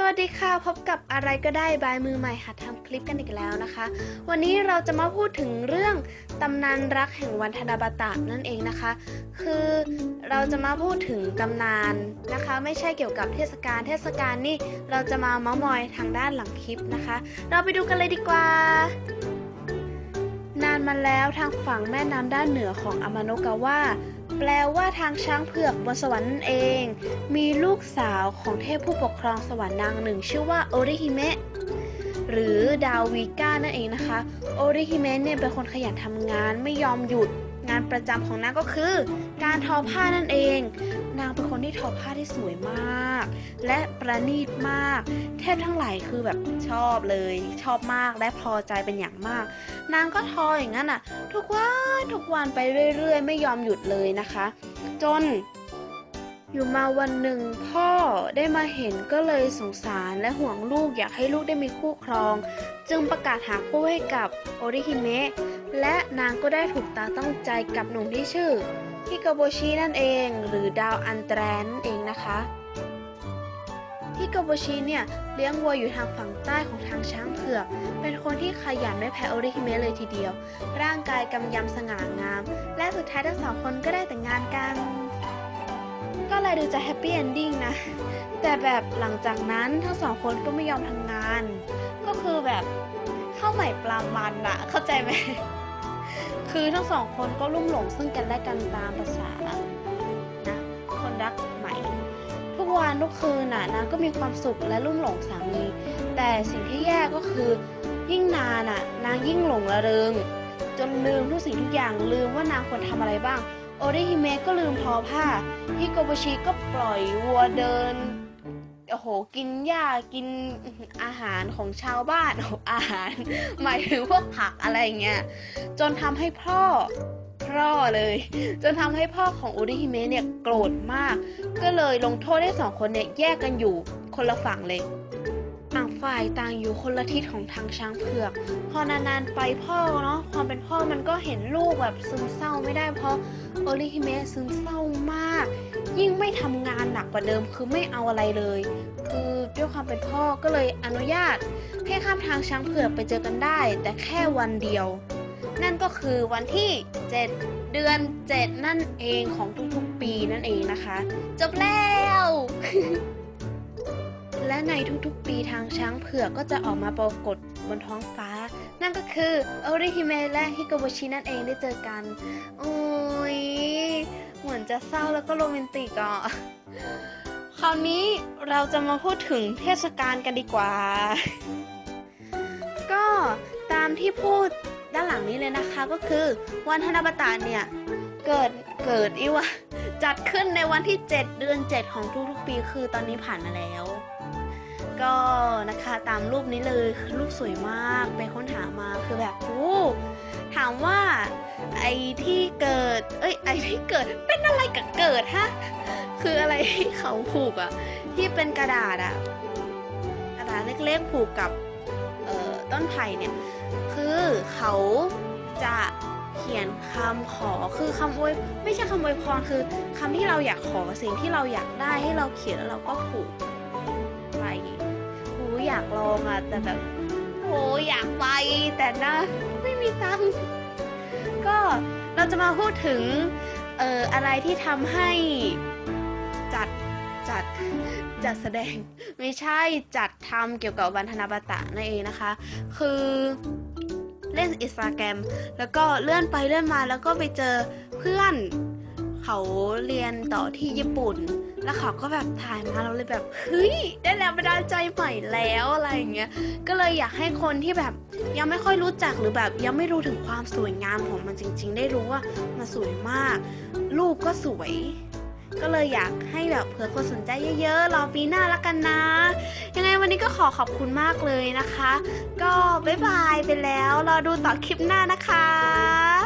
สวัสดีค่ะ พบกับอะไรก็ได้บายมือใหม่หัดทำคลิปกันอีกแล้วนะคะ วันนี้เราจะมาพูดถึงเรื่องตำนานรักแห่งวันธนบัตะนั่นเองนะคะ คือเราจะมาพูดถึงตำนานนะคะ ไม่ใช่เกี่ยวกับเทศกาลเทศกาลนี่เราจะมาเมาส์มอยทางด้านหลังคลิปนะคะ เราไปดูกันเลยดีกว่านานมาแล้วทางฝั่งแม่น้ำด้านเหนือของอามาโนกาวะ แปลว่าทางช้างเผือกบนสวรรค์นั่นเอง มีลูกสาวของเทพผู้ปกครองสวรรค์นางหนึ่ง ชื่อว่าโอริฮิเมะหรือดาววีก้านั่นเองนะคะ โอริฮิเมะเนี่ยเป็นคนขยันทำงานไม่ยอมหยุดงานประจำของนางก็คือ การทอผ้านั่นเอง นางเป็นคนที่ทอผ้าที่สวยมาก และประณีตมาก เทพทั้งหลายคือแบบชอบเลยชอบมากและพอใจเป็นอย่างมาก นางก็ทออย่างนั้นอะ ทุกวันทุกวันไปเรื่อย ๆ ไม่ยอมหยุดเลยนะคะ จนอยู่มาวันหนึ่งพ่อได้มาเห็นก็เลยสงสารและห่วงลูกอยากให้ลูกได้มีคู่ครอง จึงประกาศหาคู่ให้กับโอริฮิเมะและนางก็ได้ถูกตาต้องใจกับหนุ่มที่ชื่อฮิโกโบชินั่นเอง หรือดาวอันแตรนนั่นเองนะคะ ฮิโกโบชิเนี่ยเลี้ยงวัวอยู่ทางฝั่งใต้ของทางช้างเผือก เป็นคนที่ขยันไม่แพ้โอริฮิเมะเลยทีเดียว ร่างกายกำยำสง่างาม และสุดท้ายทั้งสองคนก็ได้แต่งงานกัน ก็เลยดูจะแฮปปี้เอนดิ้งนะ แต่แบบหลังจากนั้นทั้งสองคนก็ไม่ยอมทำงาน ก็คือแบบเข้าใหม่ปลามันอะเข้าใจไหมคือทั้งสองคนก็ลุ่มหลงซึ่งกันและกันตามภาษานะคนรัก ทุกวันทุกคืนน่ะนางก็มีความสุขและลุ่มหลงสามี แต่สิ่งที่แย่ก็คือ ยิ่งนานน่ะ นางยิ่งหลงระเริง จนลืมทุกสิ่งทุกอย่างลืมว่านางควรทำอะไรบ้าง โอริฮิเมะก็ลืมทอผ้าฮิโกบุชิก็ปล่อยวัวเดินโอ้โห กินหญ้า กินอาหารของชาวบ้านอาหาร หมายถึงพวกผักอะไรเงี้ย จนทำให้พ่อ พ่อเลย จนทำให้พ่อของอุริฮิเมะเนี่ยโกรธมาก ก็เลยลงโทษให้สองคนเนี่ยแยกกันอยู่คนละฝั่งเลยต่างฝ่ายต่างอยู่คนละทิศของทางช้างเผือก พอนานๆไปพ่อเนาะความเป็นพ่อมันก็เห็นลูกแบบซึมเศร้าไม่ได้เพราะโอริฮิเมะซึมเศร้ามาก ยิ่งไม่ทำงานหนักกว่าเดิมคือไม่เอาอะไรเลย คือด้วยความเป็นพ่อก็เลยอนุญาตให้ข้ามทางช้างเผือกไปเจอกันได้ แต่แค่วันเดียว นั่นก็คือวันที่ 7 เดือน 7 นั่นเองของทุกๆปีนั่นเองนะคะ จบแล้ว และในทุกๆปีทางช้างเผือกก็จะออกมาปรากฏบนท้องฟ้า นั่นก็คือโอริฮิเมะและฮิโกโบชินั่นเองได้เจอกัน โอ้ยเหมือนจะเศร้าแล้วก็โรแมนติกอะคราวนี้เราจะมาพูดถึงเทศกาลกันดีกว่า ก็ตามที่พูด หลังนี้เลยนะคะก็คือวันธนบัตะเนี่ยเกิดเกิดอีวะจัดขึ้นในวันที่ 7 เดือน 7 ของทุกๆปีคือตอนนี้ผ่านมาแล้ว ก็นะคะตามรูปนี้เลยรูปสวยมากไปค้นหามาคือแบบโอ้ถามว่าไอ้ที่เกิด เอ้ยไอ้ที่เกิดเป็นอะไรกับเกิดฮะคืออะไรที่เขาผูกอะที่เป็นกระดาษอะกระดาษเล็กๆผูกกับ ต้นไผ่เนี่ยคือเขาจะเขียนคำขอคือคำอวยไม่ใช่คำอวยพรคือคำที่เราอยากขอสิ่งที่เราอยากได้ให้เราเขียนแล้วเราก็ผูกไปโอ้อยากลองอะแต่แบบโอ้อยากไปแต่นะ ไม่มีตังค์ก็เราจะมาพูดถึงเอ่ออะไรที่ทำให้ จัดแสดงไม่ใช่จัดทำเกี่ยวกับวันธนบัตะนั่นเองนะคะ คือเล่นอินสตาแกรมแล้วก็เลื่อนไปเลื่อนมาแล้วก็ไปเจอเพื่อนเขาเรียนต่อที่ญี่ปุ่น แล้วเขาก็แบบถ่ายมาเราเลยแบบเฮ้ยได้แรงบันดาลใจใหม่แล้วอะไรอย่างเงี้ย ก็เลยอยากให้คนที่แบบยังไม่ค่อยรู้จักหรือแบบ ยังไม่รู้ถึงความสวยงามของมันจริง ๆ ได้รู้ว่ามันสวยมาก รูปก็สวย ก็เลยอยากให้แบบเผื่อคนสนใจเยอะๆ รอปีหน้าละกันนะ ยังไงวันนี้ก็ขอขอบคุณมากเลยนะคะ ก็บ๊ายบายไปแล้ว รอดูต่อคลิปหน้านะคะ